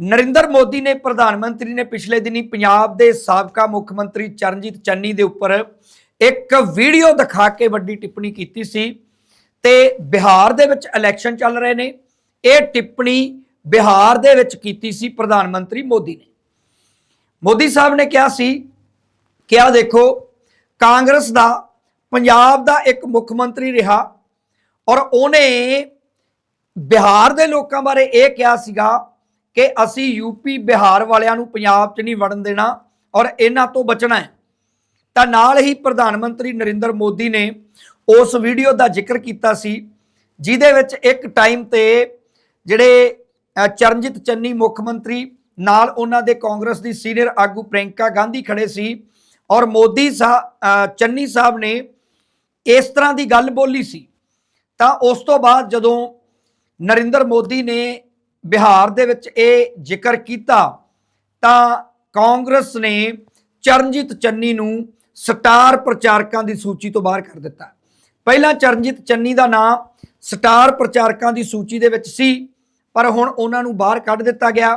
ਨਰਿੰਦਰ ਮੋਦੀ ਨੇ ਪ੍ਰਧਾਨ ਮੰਤਰੀ ਨੇ ਪਿਛਲੇ ਦਿਨੀ ਪੰਜਾਬ ਦੇ ਸਾਬਕਾ ਮੁੱਖ ਮੰਤਰੀ ਚਰਨਜੀਤ ਚੰਨੀ ਦੇ ਉੱਪਰ ਇੱਕ ਵੀਡੀਓ ਦਿਖਾ ਕੇ ਵੱਡੀ ਟਿੱਪਣੀ ਕੀਤੀ ਸੀ ਤੇ ਬਿਹਾਰ ਦੇ ਵਿੱਚ ਇਲੈਕਸ਼ਨ ਚੱਲ ਰਹੇ ਨੇ। ਇਹ ਟਿੱਪਣੀ ਬਿਹਾਰ ਦੇ ਵਿੱਚ ਕੀਤੀ ਸੀ ਪ੍ਰਧਾਨ ਮੰਤਰੀ ਮੋਦੀ ਨੇ। ਮੋਦੀ ਸਾਹਿਬ ਨੇ ਕਿਹਾ ਸੀ ਕਿ ਆ ਦੇਖੋ, ਕਾਂਗਰਸ ਦਾ, ਪੰਜਾਬ ਦਾ ਇੱਕ ਮੁੱਖ ਮੰਤਰੀ ਰਿਹਾ ਔਰ ਉਹਨੇ ਬਿਹਾਰ ਦੇ ਲੋਕਾਂ ਬਾਰੇ ਇਹ ਕਿਹਾ ਸੀਗਾ ਕਿ ਅਸੀਂ ਯੂਪੀ ਬਿਹਾਰ ਵਾਲਿਆਂ ਨੂੰ ਪੰਜਾਬ 'ਚ ਨਹੀਂ ਵੜਨ ਦੇਣਾ ਔਰ ਇਹਨਾਂ ਤੋਂ ਬਚਣਾ ਹੈ। ਤਾਂ ਨਾਲ ਹੀ ਪ੍ਰਧਾਨ ਮੰਤਰੀ ਨਰਿੰਦਰ ਮੋਦੀ ਨੇ ਉਸ ਵੀਡੀਓ ਦਾ ਜ਼ਿਕਰ ਕੀਤਾ ਸੀ, ਜਿਹਦੇ ਵਿੱਚ ਇੱਕ ਟਾਈਮ ਤੇ ਜਿਹੜੇ ਚਰਨਜੀਤ ਚੰਨੀ ਮੁੱਖ ਮੰਤਰੀ, ਨਾਲ ਉਹਨਾਂ ਦੇ ਕਾਂਗਰਸ ਦੀ ਸੀਨੀਅਰ ਆਗੂ ਪ੍ਰਿੰਕਾ ਗਾਂਧੀ ਖੜੇ ਸੀ ਔਰ ਮੋਦੀ ਸਾਹਿਬ ਚੰਨੀ ਸਾਹਿਬ ਨੇ ਇਸ ਤਰ੍ਹਾਂ ਦੀ ਗੱਲ ਬੋਲੀ ਸੀ। ਤਾਂ ਉਸ ਤੋਂ ਬਾਅਦ ਜਦੋਂ ਨਰਿੰਦਰ ਮੋਦੀ ਨੇ ਬਿਹਾਰ ਦੇ ਵਿੱਚ ਇਹ ਜ਼ਿਕਰ ਕੀਤਾ, ਤਾਂ ਕਾਂਗਰਸ ਨੇ ਚਰਨਜੀਤ ਚੰਨੀ ਨੂੰ ਸਟਾਰ ਪ੍ਰਚਾਰਕਾਂ ਦੀ ਸੂਚੀ ਤੋਂ ਬਾਹਰ ਕਰ ਦਿੱਤਾ। ਪਹਿਲਾਂ ਚਰਨਜੀਤ ਚੰਨੀ ਦਾ ਨਾਮ ਸਟਾਰ ਪ੍ਰਚਾਰਕਾਂ ਦੀ ਸੂਚੀ ਦੇ ਵਿੱਚ ਸੀ, ਪਰ ਹੁਣ ਉਹਨਾਂ ਨੂੰ ਬਾਹਰ ਕੱਢ ਦਿੱਤਾ ਗਿਆ।